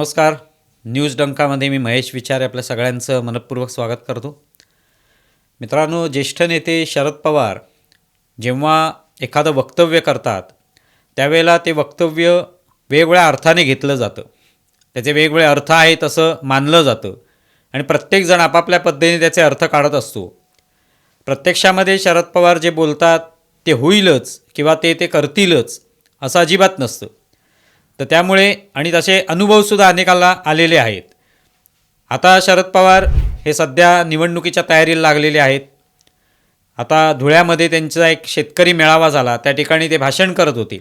नमस्कार. न्यूज डंकामध्ये मी महेश विचार आपल्या सगळ्यांचं मनपूर्वक स्वागत करतो. मित्रांनो ज्येष्ठ नेते शरद पवार जेव्हा एखादं वक्तव्य करतात त्यावेळेला ते वक्तव्य वेगवेगळ्या अर्थाने घेतलं जातं. त्याचे वेगवेगळे अर्थ आहेत असं मानलं जातं. आणि प्रत्येकजण आपापल्या पद्धतीने त्याचे अर्थ काढत असतो. प्रत्यक्षामध्ये शरद पवार जे बोलतात ते होईलच किंवा ते ते करतीलच असं अजिबात नसतं. तर त्यामुळे आणि तसे अनुभवसुद्धा अनेकाला आलेले आहेत. आता शरद पवार हे सध्या निवडणुकीच्या तयारीला लागलेले आहेत. आता धुळ्यामध्ये त्यांचा एक शेतकरी मेळावा झाला. त्या ठिकाणी ते भाषण करत होते.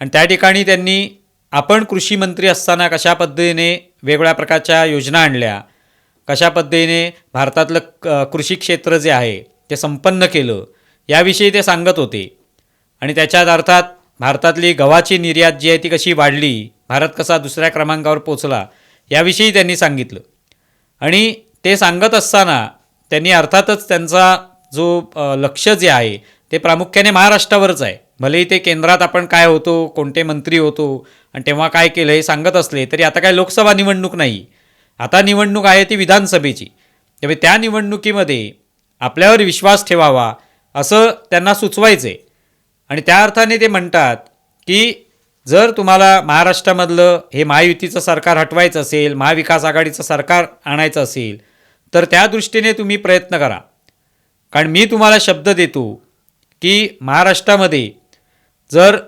आणि त्या ठिकाणी त्यांनी आपण कृषी मंत्री असताना कशा पद्धतीने वेगवेगळ्या प्रकारच्या योजना आणल्या कशा पद्धतीने भारतातलं क कृषी क्षेत्र जे आहे ते संपन्न केलं याविषयी ते सांगत होते. आणि त्याच्यात अर्थात भारतातली गव्हाची निर्यात जी आहे ती कशी वाढली भारत कसा दुसऱ्या क्रमांकावर पोचला याविषयी त्यांनी सांगितलं. आणि ते सांगत असताना त्यांनी अर्थातच त्यांचा जो लक्ष जे आहे ते प्रामुख्याने महाराष्ट्रावरच आहे. भलेही ते केंद्रात आपण काय होतो कोणते मंत्री होतो आणि तेव्हा काय केलं हे सांगत असले तरी आता काय लोकसभा निवडणूक नाही. आता निवडणूक आहे ती विधानसभेची. त्यामुळे त्या निवडणुकीमध्ये आपल्यावर विश्वास ठेवावा असं त्यांना सुचवायचं आहे आणि त्या अर्थाने ते म्हणतात की जर तुम्हाला महाराष्ट्रामधलं हे महायुतीचं सरकार हटवायचं असेल महाविकास आघाडीचं सरकार आणायचं असेल तर त्या दृष्टीने तुम्ही प्रयत्न करा. कारण मी तुम्हाला शब्द देतो की महाराष्ट्रामध्ये जर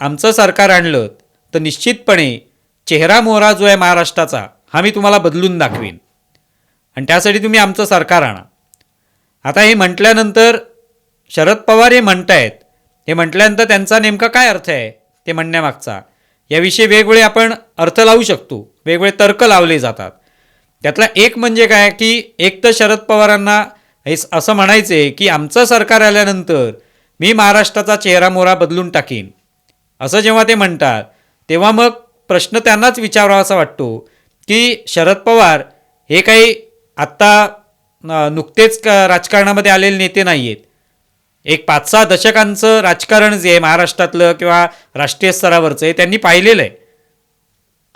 आमचं सरकार आणलं तर निश्चितपणे चेहरा मोहरा जो आहे महाराष्ट्राचा हा मी तुम्हाला बदलून दाखवीन. आणि त्यासाठी तुम्ही आमचं सरकार आणा. आता हे म्हटल्यानंतर शरद पवार हे म्हणतायत हे म्हटल्यानंतर त्यांचा नेमका काय अर्थ आहे ते म्हणण्यामागचा. याविषयी वेगवेगळे आपण अर्थ लावू शकतो. वेगवेगळे तर्क लावले जातात. त्यातला एक म्हणजे काय की एक तर शरद पवारांना हे असं म्हणायचं आहे की आमचं सरकार आल्यानंतर मी महाराष्ट्राचा चेहरा मोहरा बदलून टाकीन. असं जेव्हा ते म्हणतात तेव्हा मग प्रश्न त्यांनाच विचारावासा वाटतो की शरद पवार हे काही आत्ता नुकतेच क राजकारणामध्ये आलेले नेते नाही आहेत एक पाच सहा दशकांचं राजकारण जे आहे महाराष्ट्रातलं किंवा राष्ट्रीय स्तरावरचं आहे त्यांनी पाहिलेलं आहे.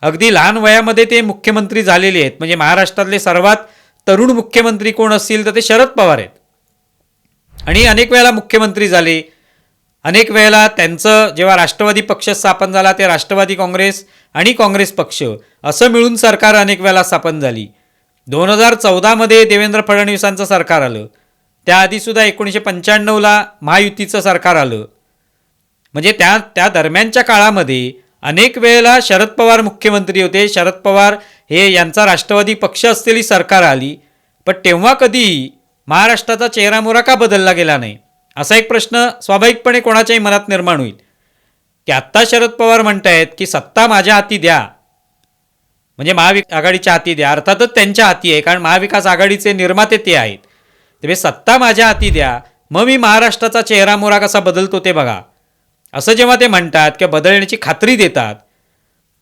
अगदी लहान वयामध्ये ते मुख्यमंत्री झालेले आहेत. म्हणजे महाराष्ट्रातले सर्वात तरुण मुख्यमंत्री कोण असतील तर ते शरद पवार आहेत. आणि अनेक वेळेला मुख्यमंत्री झाले. अनेक वेळेला त्यांचं जेव्हा राष्ट्रवादी पक्ष स्थापन झाला ते राष्ट्रवादी काँग्रेस आणि काँग्रेस पक्ष. असं मिळून सरकार अनेक वेळेला स्थापन झाली. दोन हजार चौदामध्ये देवेंद्र फडणवीसांचं सरकार आलं. त्याआधीसुद्धा एकोणीसशे पंच्याण्णवला महायुतीचं सरकार आलं. म्हणजे त्या त्या दरम्यानच्या काळामध्ये अनेक वेळेला शरद पवार मुख्यमंत्री होते. शरद पवार हे यांचा राष्ट्रवादी पक्ष असलेली सरकार आली. पण तेव्हा कधीही महाराष्ट्राचा चेहरामोरा का बदलला गेला नाही? असा एक प्रश्न स्वाभाविकपणे कोणाच्याही मनात निर्माण होईल. की आत्ता शरद पवार म्हणतायत की सत्ता माझ्या हाती द्या. म्हणजे महावि आघाडीच्या हाती द्या. अर्थातच त्यांच्या हाती आहे. कारण महाविकास आघाडीचे निर्माते ते आहेत. तेव्हा सत्ता माझ्या हाती द्या. मग मी महाराष्ट्राचा चेहरा मोहरा कसा बदलतो ते बघा. असं जेव्हा ते म्हणतात किंवा बदलण्याची खात्री देतात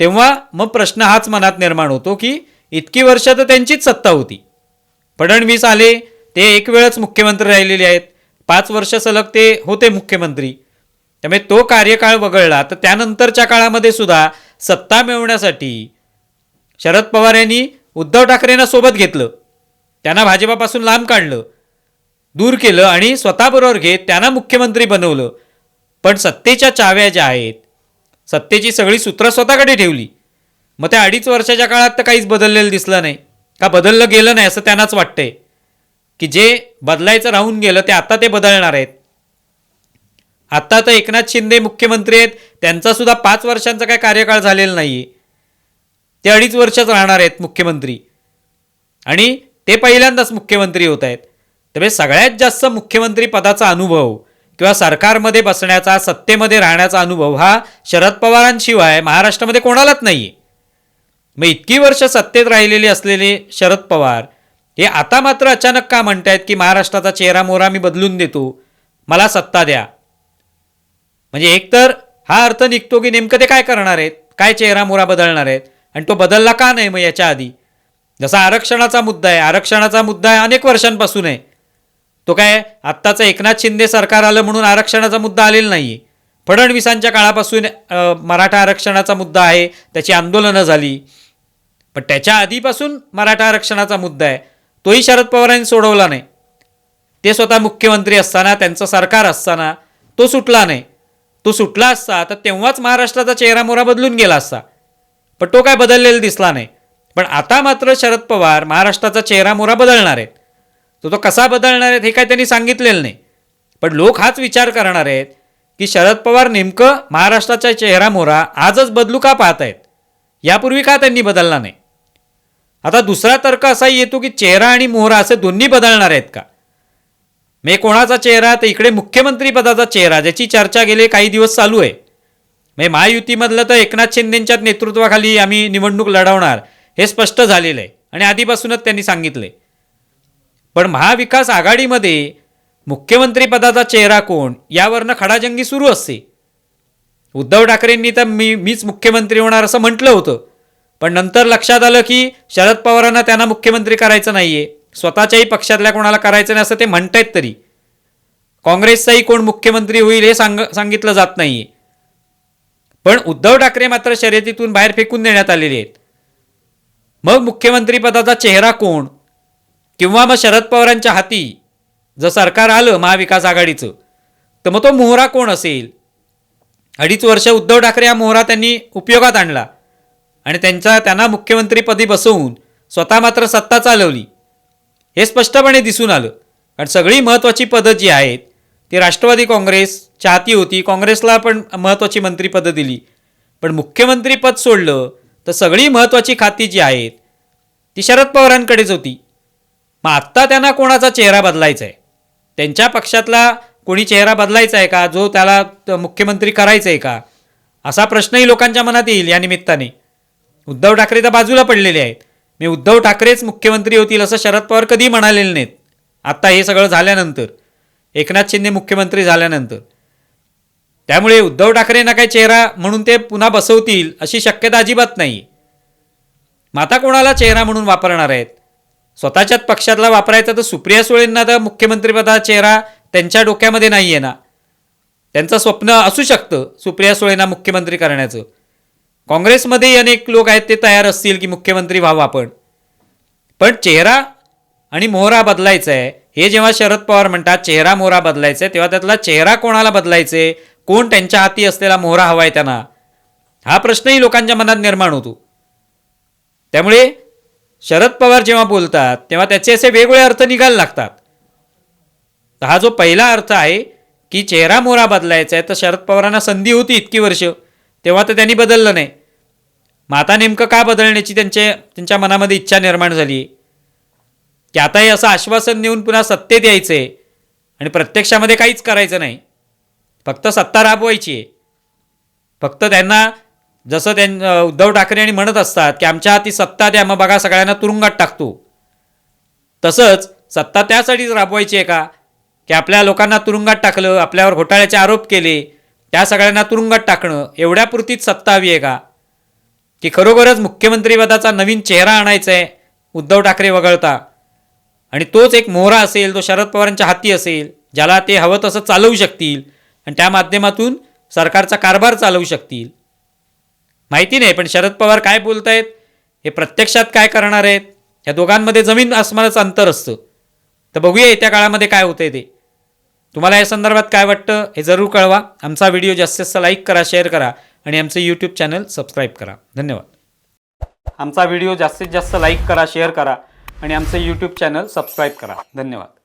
तेव्हा मग प्रश्न हाच मनात निर्माण होतो की इतकी वर्ष तर त्यांचीच सत्ता होती. फडणवीस आले ते एक वेळच मुख्यमंत्री राहिलेले आहेत. पाच वर्ष सलग ते होते मुख्यमंत्री. त्यामुळे तो कार्यकाळ वगळला तर त्यानंतरच्या काळामध्ये सुद्धा सत्ता मिळवण्यासाठी शरद पवार यांनी उद्धव ठाकरेंना सोबत घेतलं. त्यांना भाजपापासून लांब काढलं. दूर केलं आणि स्वतःबरोबर घेत त्यांना मुख्यमंत्री बनवलं. पण सत्तेच्या चाव्या ज्या आहेत सत्तेची सगळी सूत्रं स्वतःकडे ठेवली. मग त्या अडीच वर्षाच्या काळात तर काहीच बदललेलं दिसलं नाही. का बदललं गेलं नाही असं त्यांनाच वाटतंय. की जे बदलायचं राहून गेलं ते आता ते बदलणार आहेत. आत्ता तर एकनाथ शिंदे मुख्यमंत्री आहेत त्यांचासुद्धा पाच वर्षांचा काय कार्यकाळ झालेला नाही आहे ते अडीच वर्षच राहणार आहेत मुख्यमंत्री. आणि ते पहिल्यांदाच मुख्यमंत्री होत आहेत. त्यामुळे सगळ्यात जास्त मुख्यमंत्री पदाचा अनुभव किंवा सरकारमध्ये बसण्याचा सत्तेमध्ये राहण्याचा अनुभव हा शरद पवारांशिवाय महाराष्ट्रामध्ये कोणालाच नाही आहे मग इतकी वर्ष सत्तेत राहिलेले असलेले शरद पवार हे आता मात्र अचानक का म्हणतायत की महाराष्ट्राचा चेहरा मोहरा मी बदलून देतो? मला सत्ता द्या. म्हणजे एकतर हा अर्थ निघतो की नेमकं ते काय करणार आहेत? काय चेहरा मोहरा बदलणार आहेत? आणि तो बदलला का नाही मग याच्या आधी? जसा आरक्षणाचा मुद्दा आहे आरक्षणाचा मुद्दा आहे अनेक वर्षांपासून आहे. तो काय आत्ताचं एकनाथ शिंदे सरकार आलं म्हणून आरक्षणाचा मुद्दा आलेला नाही आहे फडणवीसांच्या काळापासून मराठा आरक्षणाचा मुद्दा आहे त्याची आंदोलनं झाली. पण त्याच्या आधीपासून मराठा आरक्षणाचा मुद्दा आहे. तोही शरद पवारांनी सोडवला नाही. ते स्वतः मुख्यमंत्री असताना त्यांचं सरकार असताना तो सुटला नाही. तो सुटला असता तर तेव्हाच महाराष्ट्राचा चेहरा मोहरा बदलून गेला असता. पण तो काय बदललेला दिसला नाही. पण आता मात्र शरद पवार महाराष्ट्राचा चेहरा मोहरा बदलणार आहेत. तो तो कसा बदलणार आहेत हे काय त्यांनी सांगितलेलं नाही. पण लोक हाच विचार करणार आहेत की शरद पवार नेमकं महाराष्ट्राचा चेहरा मोहरा आजच बदलू का पाहत आहेत यापूर्वी का त्यांनी बदलला नाही? आता दुसरा तर्क असाही येतो की चेहरा आणि मोहरा असे दोन्ही बदलणार आहेत का? मे कोणाचा चेहरा तर इकडे मुख्यमंत्री पदाचा चेहरा ज्याची चर्चा गेले काही दिवस चालू आहे. म्हणजे महायुतीमधलं तर एकनाथ शिंदेंच्या नेतृत्वाखाली आम्ही निवडणूक लढवणार हे स्पष्ट झालेलं आहे. आणि आधीपासूनच त्यांनी सांगितलं आहे पण महाविकास आघाडीमध्ये मुख्यमंत्रीपदाचा चेहरा कोण यावरनं खडाजंगी सुरू असते. उद्धव ठाकरेंनी तर मी मीच मुख्यमंत्री होणार असं म्हटलं होतं. पण नंतर लक्षात आलं की शरद पवारांना त्यांना मुख्यमंत्री करायचं नाही आहे स्वतःच्याही पक्षातल्या कोणाला करायचं नाही असं ते म्हणतायत तरी. काँग्रेसचाही कोण मुख्यमंत्री होईल हे सांग सांगितलं जात नाही पण उद्धव ठाकरे मात्र शर्यतीतून बाहेर फेकून देण्यात आलेले आहेत. मग मुख्यमंत्रीपदाचा चेहरा कोण किंवा मग शरद पवारांच्या हाती जर सरकार आलं महाविकास आघाडीचं तर मग तो मोहरा कोण असेल? अडीच वर्ष उद्धव ठाकरे हा मोहरा त्यांनी उपयोगात आणला आणि त्यांच्या त्यांना मुख्यमंत्रीपदी बसवून स्वतः मात्र सत्ता चालवली. हे स्पष्टपणे दिसून आलं. कारण सगळी महत्त्वाची पदं जी आहेत ती राष्ट्रवादी काँग्रेसच्या हाती होती. काँग्रेसला पण महत्त्वाची मंत्रीपदं दिली. पण मुख्यमंत्रीपद सोडलं तर सगळी महत्त्वाची खाती जी आहेत ती शरद पवारांकडेच होती. मग आत्ता त्यांना कोणाचा चेहरा बदलायचा आहे त्यांच्या पक्षातला कोणी चेहरा बदलायचा आहे का? जो त्याला त- मुख्यमंत्री करायचा आहे का? असा प्रश्नही लोकांच्या मनात येईल या निमित्ताने. उद्धव ठाकरे तर बाजूला पडलेले आहेत. मी उद्धव ठाकरेच मुख्यमंत्री होतील असं शरद पवार कधी म्हणालेले नाहीत. आत्ता हे सगळं झाल्यानंतर. एकनाथ शिंदे मुख्यमंत्री झाल्यानंतर. त्यामुळे उद्धव ठाकरेंना काही चेहरा म्हणून ते पुन्हा बसवतील अशी शक्यता अजिबात नाही. माता कोणाला चेहरा म्हणून वापरणार आहेत? स्वतःच्याच पक्षातला वापरायचा तर सुप्रिया सुळेंना तर मुख्यमंत्रीपदा चेहरा त्यांच्या डोक्यामध्ये नाही आहे ना. त्यांचं स्वप्न असू शकतं सुप्रिया सुळेंना मुख्यमंत्री करण्याचं. काँग्रेसमध्येही अनेक लोक आहेत ते तयार असतील की मुख्यमंत्री व्हावं आपण. पण चेहरा आणि मोहरा बदलायचा आहे. हे जेव्हा शरद पवार म्हणतात चेहरा मोहरा बदलायचा आहे तेव्हा त्यातला चेहरा कोणाला बदलायचा? आहे कोण त्यांच्या हाती असलेला मोहरा हवा आहे त्यांना? हा प्रश्नही लोकांच्या मनात निर्माण होतो. त्यामुळे शरद पवार जेव्हा बोलतात तेव्हा त्याचे असे वेगवेगळे अर्थ निघायला लागतात. तर हा जो पहिला अर्थ आहे की चेहरा मोहरा बदलायचा आहे तर शरद पवारांना संधी होती इतकी वर्ष तेव्हा तर त्यांनी बदललं नाही. मग आता नेमकं का बदलण्याची त्यांचे त्यांच्या मनामध्ये इच्छा निर्माण झाली? की आता हे असं आश्वासन देऊन पुन्हा सत्तेत यायचं आहे आणि प्रत्यक्षामध्ये काहीच करायचं नाही. फक्त सत्ता राबवायची आहे. फक्त त्यांना जसं त्यां उद्धव ठाकरे आणि म्हणत असतात की आमच्या हाती सत्ता द्या मग बघा सगळ्यांना तुरुंगात टाकतो. तसंच सत्ता त्यासाठीच राबवायची आहे का? की आपल्या लोकांना तुरुंगात टाकलं आपल्यावर घोटाळ्याचे आरोप केले त्या सगळ्यांना तुरुंगात टाकणं एवढ्यापुरतीच सत्ता हवी आहे का? की खरोखरच मुख्यमंत्रीपदाचा नवीन चेहरा आणायचा आहे उद्धव ठाकरे वगळता. आणि तोच एक मोहरा असेल तो शरद पवारांच्या हाती असेल ज्याला ते हवं तसं चालवू शकतील आणि त्या माध्यमातून सरकारचा कारभार चालवू शकतील. माहिती नाही पण शरद पवार काय बोलत आहेत हे प्रत्यक्षात काय करणार आहेत? या दोघांमध्ये जमीन आसमानाचं अंतर असतं. तर बघूया येत्या काळामध्ये काय होतंय ते. तुम्हाला या संदर्भात काय वाटतं हे जरूर कळवा. आमचा व्हिडिओ जास्तीत जास्त लाईक करा शेअर करा आणि आमचं यूट्यूब चॅनल सबस्क्राईब करा. धन्यवाद. आमचा व्हिडिओ जास्तीत जास्त लाईक करा शेअर करा आणि आमचं यूट्यूब चॅनल सबस्क्राईब करा. धन्यवाद.